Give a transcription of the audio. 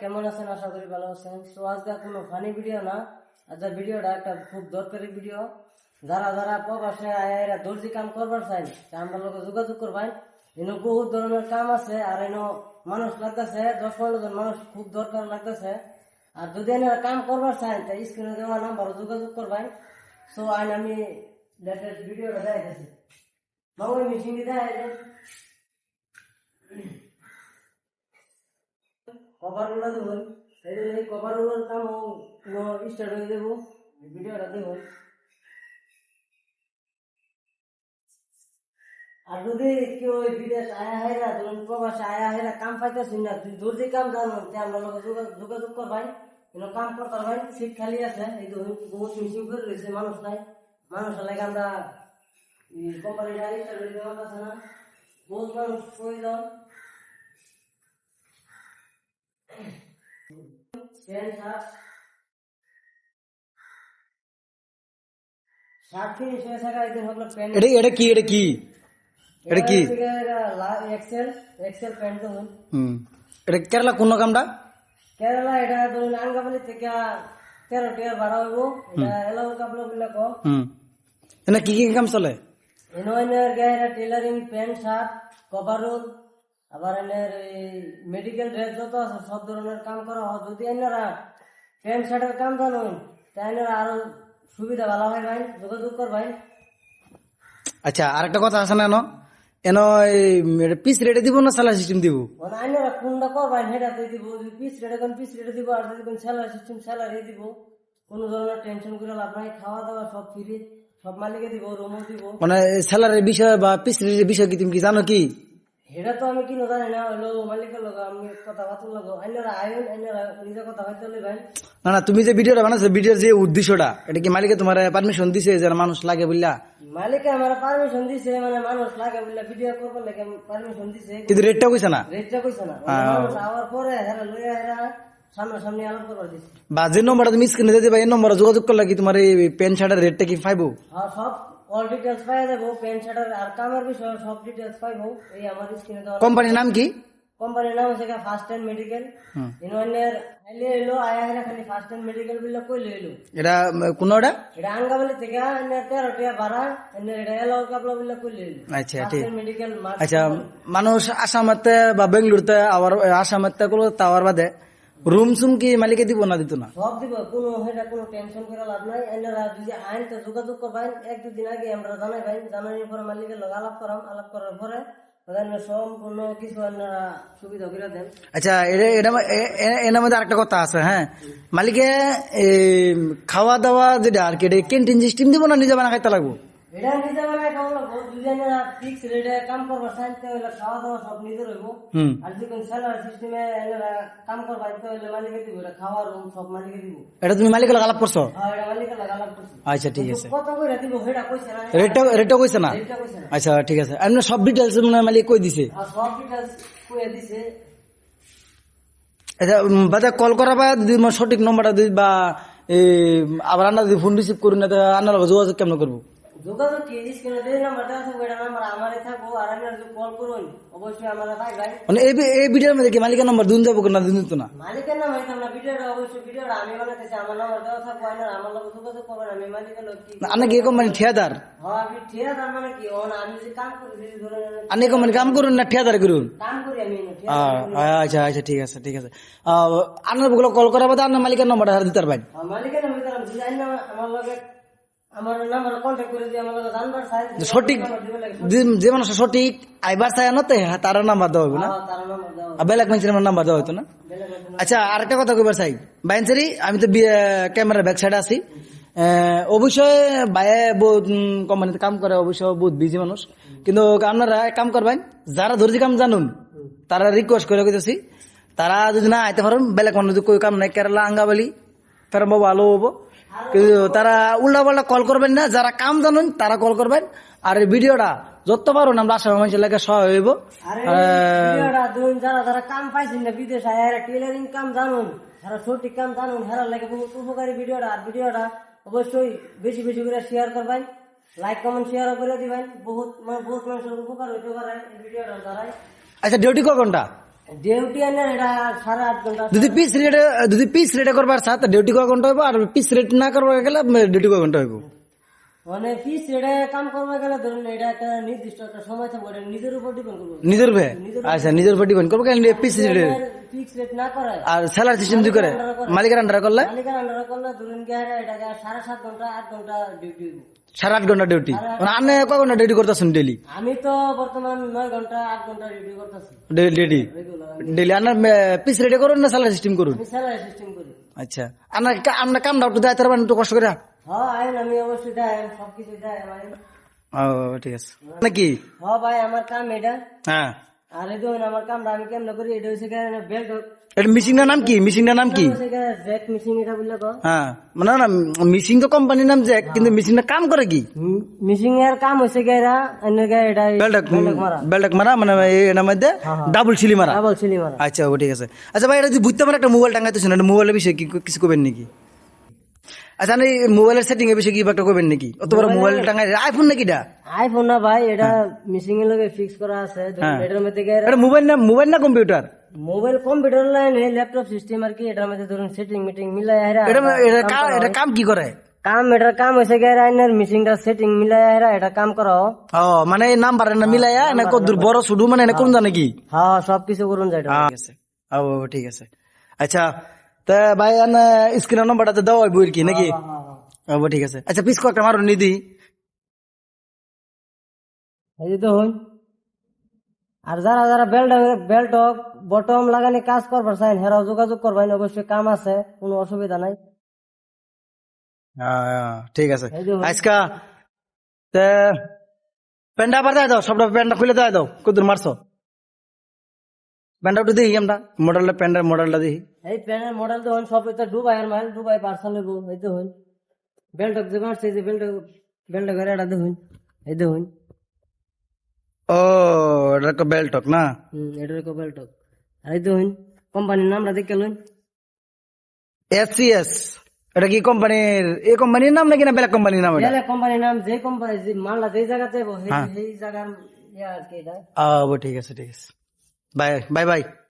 কেমন আছেন? আশা করি ভালো আছেন। তো আজকে কোনো ফানি ভিডিও না। আজকে ভিডিওটা একটা খুব দরকারি ভিডিও যারা যারা প্রবাসে আয়া দর্জি কাম করবার চাই। আমরা লোক যোগাযোগ করবেন এনে বহুত ধরনের কাম আছে আর এনে মানুষ লাগতেছে, দশ পনেরো জন মানুষ খুব দরকার লাগতেছে। আর যদি এনারা কাম করবার চান তা স্ক্রিনে দেওয়া নাম্বার যোগাযোগ করবেন সো আইন আমি লেটেস্ট ভিডিওটা দেখাইতেছি। মামুই মিশিং দেখাই কভারগুলো দেবো জন্য এই কভার কাম স্টার্ট হয়ে দেবো ভিডিওটা দেবো। আর যদি কেউ বিদেশ আয়া হেরা ধরুন প্রবাসে আয়া হেরা কাম পাইতেছি না দর্জি কাম জানো যোগা- যোগাযোগ করবাই কিন্তু কাম করতে ভাই সিট খালি আছে, এই তো বহুত মিশিং করে রয়েছে মানুষ নাই মানুষ লাগে আমরা কোম্পানিটা স্টার্ট হয়ে দেওয়া আছে না। বহুত মানুষ প্রয়োজন থাকা একদিন হলো প্যান্ট এটা এটা কি এটা কি? এটা কি? এক্সেল এক্সেল প্যান্ট ধরুন হুম। এটা কেরালা কোন কামটা? কেরালা এটা ধরুন আঙ্গাবালি থেকে তেরো টিয়ার ভাড়া হইব। এটা এলাকা কাপড়গুলো কম হুম। এনে কি কি কাম চলে? গায়ে টেলারিং প্যান্ট শার্ট কভারুল আবার এনের মেডিকেল ড্রেস যত আছে সব ধরনের কাম করা হয়। যদি এনারা প্যান্ট শার্টের কাম জানুন তাই এনারা আরও সুবিধা ভালো হয় ভাই যোগাযোগ কর ভাই। আচ্ছা আরেকটা কথা আছে না এনো? পিস রেটে দিব না সালা সিস্টেম দিব? মানে আইনারা কোনটা কর ভাই সেটা তো দিব। যদি পিস রেটে কোন পিস রেটে দিব আর যদি কোন স্যালারি সিস্টেম স্যালারি দিব। কোনো ধরনের টেনশন করে লাভ নাই খাওয়া দাওয়া সব ফ্রি সব মালিকে দিব রুমও দিব। মানে স্যালারির বিষয় বা পিস রেটের বিষয় কি তুমি কি জানো কি? এটা তো আমি কিনো জানি না হইল মালিকের লোক আমি কথা বাতুর লোক আইনারা আইন আইনারা নিজে কথা হইতে হলে ভাই না না তুমি যে ভিডিওটা বানাচ্ছো ভিডিওর যে উদ্দেশ্যটা এটা কি মালিকে তোমার পারমিশন দিছে যে মানুষ লাগে বললা? মালিকে আমার পারমিশন দিছে মানে মানুষ লাগে বলে ভিডিও করবার লাগে পারমিশন দিছে। কিন্তু রেটটা কইছে না? রেটটা কইছে না। মানুষ আওয়ার পরে হেরা লইয়া হেরা সামনাসামনি আলাপ করবার দিছে। বা যে নম্বরটা তুমি স্ক্রিনে দিতে এই নম্বরে যোগাযোগ করলে কি তোমার এই প্যান্ট শার্টের রেটটা কি পাইবো? আর সব অল ডিটেলস পাই যাব প্যান্ট শার্টের আর কামের বিষয়ে সব ডিটেলস পাইবো এই আমার স্ক্রিনে দেওয়া কোম্পানির নাম কি? কোম্পানির নাম হচ্ছে ফার্স্ট টাইম মেডিকেল। ইনওয়ানের আইলে এলো আয়া হেরা খালি ফার্স্ট টাইম মেডিকেল বিলে কইলে এলো। এটা কোন ওটা এটা আঙ্গাবালি থেকে এনে তেরো টিয়া ভাড়া এনে এটা এলো কাপলা বিলে কইলে এলো। আচ্ছা ঠিক মেডিকেল আচ্ছা মানুষ আসামাতে বা বেঙ্গলুরুতে আবার আসামাতে গুলো তাওয়ার বাদে রুম সুম কি মালিকে দিব না দিত না? সব দিব কোনো সেটা কোনো টেনশন করে লাভ নাই। এনারা যদি আইন তো যোগাযোগ করবেন এক দুদিন আগে আমরা জানাই ভাই জানানোর পরে মালিকের লগে আলাপ করাম। আলাপ করার পরে আচ্ছা এটা এটা এ- এ- এর মধ্যে আরেকটা কথা আছে হ্যাঁ? মালিকে এই, খাওয়া দাওয়া যেটা আর কি ক্যান্টিন সিস্টেম দিব না নিজে বানা খাইতে লাগবো? এটা ফিক্স রেটে কাম খাওয়া দাওয়া সব নিজে রইব আর যদি কোন স্যালারি সিস্টেমে এনারা কাম করবার তাহলে মালিকে দিব এটা খাওয়ার রুম সব মালিকে দিব এটা তুমি মালিকের আলাপ করছ? আর এটা মালিকের আলাপ করছি। আচ্ছা ঠিক আছে। কত করে দিব সেটা কইছে না। রেটটা রেটটা কইছে না? রেটটা কইছে না। আচ্ছা ঠিক আছে। এমনি সব ডিটেলস মানে মালিক কই দিছে? সব ডিটেলস কইয়া দিছে। আচ্ছা বাদে কল করা বা সঠিক নম্বরটা দিই বা আবার আন্না যদি ফোন রিসিভ করি না আন্নার যোগাযোগ কেমন করব? যোগাযোগ কি? স্ক্রিনে যে নাম্বার দেওয়া থাকবে এটা নাম্বার আমারই থাকব আর আমি কল করুন অবশ্যই আমার ভাই ভাই মানে এই এই ভিডিওর মধ্যে কি? মালিকের নম্বর দিন যাব না দিন দিত না? মালিকের নাম হইতাম না ভিডিওটা অবশ্যই ভিডিওটা আমি বানাতেছি আমার নাম্বার দেওয়া থাকব আর আমার লোক যোগাযোগ করবেন আমি মালিকের লোক কি আন্না কি কোম্পানি ঠিয়াদার হ্যাঁ আমি আছে মানে কি? ও আমি যে কাম করি যদি ধরে আন্না কোম্পানি কাম করুন না ঠিয়াদার করুন কাম করি আমি আছে আচ্ছা আচ্ছা ঠিক আছে ঠিক আছে। গুলো কল করা বাদে আন্নার মালিকের নম্বরটা দিতে পারবেন মালিকের আমার নাম্বার কন্ট্যাক্ট আমার লগে সঠিক যে- মানুষ সঠিক আইবার চায় না তো তার নাম্বার দেওয়া হবে না? হ্যাঁ, তার নাম্বার বেলাক মানুষের নাম্বার দেওয়া হতো না? আচ্ছা আরেকটা কথা কইবার চাই। বাইনসারি আমি তো ক্যামেরার ব্যাক সাইডে আছি। অবশ্যই বহুত কোম্পানিতে কাম করে অবশ্য বহুত বিজি মানুষ। কিন্তু আপনারা কাম করবেন যারা দর্জি কাম জানুন তারা রিকোয়েস্ট করে কইতেছি তারা যদি না আইতে পারেন বেলেগ মানুষ কাম নাই কেরালা আঙ্গাবালি ফের বাবু আলো হব। কিন্তু তারা উল্টা পাল্টা কল করবেন না যারা কাম জানুন তারা কল করবেন। আর ভিডিওটা যত পারুন আমরা আসাম মানুষের লাগে সহায় হইব। যারা যারা কাম পাইছেন না বিদেশ টেলারিং কাম জানুন যারা সঠিক কাম জানুন হেরা লাগে বহুত উপকারী ভিডিওটা। আর ভিডিওটা অবশ্যই বেশি বেশি করে শেয়ার করবেন লাইক কমেন্ট শেয়ার করে দিবেন। বহুত মানে বহুত মানুষের উপকার হইতে পারে এই ভিডিওটার দ্বারাই। আচ্ছা ডিউটি ক ঘণ্টা? যদি পিস রেট যদি পিস রেটে করবার সাথে ডিউটি কয় ঘণ্টা হইব আর পিস রেট না করবার গেলে ডিউটি কয় ঘণ্টা হইব? মানে পিস এটা কাম করবে গেলে ধরুন এটা একটা নির্দিষ্ট একটা সময় থাকবে নিজের উপর ডিপেন্ড করবে। নিজের ভে আচ্ছা নিজের উপর ডিপেন্ড করব কেন পিস রেটে ফিক্স রেট না করে। আর স্যালারি সিস্টেম যদি করে মালিকের আন্ডারে করলে মালিকের আন্ডারে করলে ধরুন কি এটাকে সাড়ে সাত ঘণ্টা আট ঘণ্টা ডিউটি সাড়ে আট ঘণ্টা ডিউটি মানে আপনি কয় ঘণ্টা ডিউটি করতেছেন ডেলি আমি তো বর্তমান নয় ঘণ্টা আট ঘণ্টা ডিউটি করতেছি। ডেলি ডেলি আপনার পিস রেটে করুন না স্যালারি সিস্টেম করুন? স্যালারি সিস্টেম করি। আচ্ছা। আপনার আপনার কামটা একটু দায়িত্ব পারবেন একটু কষ্ট করে? হ্যাঁ আইন আমি অবশ্যই দেয় সবকিছু দেয় আমার ও ঠিক আছে। নাকি হ্যাঁ ভাই আমার কাম এটা। হ্যাঁ। আর এই দেখুন আমার কামটা আমি কেমন করি? এটা হচ্ছে বেল্ট এটা মিশিংটার নাম কি? মিশিংটার নাম কি? জেট মেশিন এটা বললে তো হ্যাঁ। মানে না মিশিং তো কোম্পানির নাম যে কিন্তু মেশিনটা কাম করে কি? মিশিং এর কাম কি এরা অন্য গায়ে এটা বেল্টক মারা। বেল্টক মারা মানে এর মধ্যে ডাবল সিলি মারা। ডাবল সিলি মারা। আচ্ছা ও ঠিক আছে। আচ্ছা ভাই এটা যদি বুঝতে পারে একটা মোবাইল না মোবাইলের বিষয়ে কি কিছু করবেন নাকি? আচ্ছা আপনি মোবাইলের সেটিং এর বিষয়ে কি একটা করবেন নাকি? অত বড় মোবাইল টাঙ্গাই আইফোন নাকি এটা? আইফোন না ভাই এটা মিশিং এর লগে ফিক্স করা আছে এটার মধ্যে গিয়ে এটা মোবাইল না মোবাইল না computer mobile computer line laptop system আর কি এটার মধ্যে ধরুন সেটিং মিটিং মিলাই এরা এটা এটা কাম কি করে কাম এটার কাম হয়েছে গিয়ে আইনের মিশিংটা সেটিং মিলাই এরা এটা কাম করো ও মানে এই নাম্বার না মিলাইয়া না কদ্দুর বড় শুধু মানে এটা কোন জানে কি হ্যাঁ সবকিছু করুন যায়। ঠিক আছে। ঠিক আছে। আচ্ছা তা ভাই স্ক্রিনের নম্বরটা দাও ওই বইয়ের কি নাকি? হ্যাঁ, হ্যাঁ, হ্যাঁ। ঠিক আছে। আচ্ছা পিস একটা মারুন নিদি এই যে দেখুন। আর যারা যারা বেল্ট বেল্ট বটম লাগানি কাজ করবার চাই হেরাও যোগাযোগ করবেন অবশ্যই কাম আছে কোনো অসুবিধা নাই। ঠিক আছে। আজকা তে প্যান্টটা আবার দাও সবটা প্যান্টটা খুলে দাও কদ্দুর মারছো? প্যান্টটা একটু দেখি আমরা। মডেলটা প্যান্টের মডেলটা দেখি এই প্যানের মডেল দেখুন সব এটা দুবাই আর মাইল দুবাই পার্সেল হইব এই তো দেখুন বেল্ট যে মারছে এই যে বেল্ট বেল্ট করে এটা দেখুন এই দেখুন ও এটা কো বেল্ট না? হুম এটার কো বেল্ট আর এই দেখুন কোম্পানির নামটা দেখে লুন এস এটা কি কোম্পানির এই কোম্পানির নাম নাকি না বেলেগ কোম্পানির নাম এটা? কোম্পানির নাম যে কোম্পানি যে মালটা যে জায়গাতে সেই জায়গার ইয়া আর কি এটা। ও ঠিক আছে ঠিক আছে। Bye, bye, bye.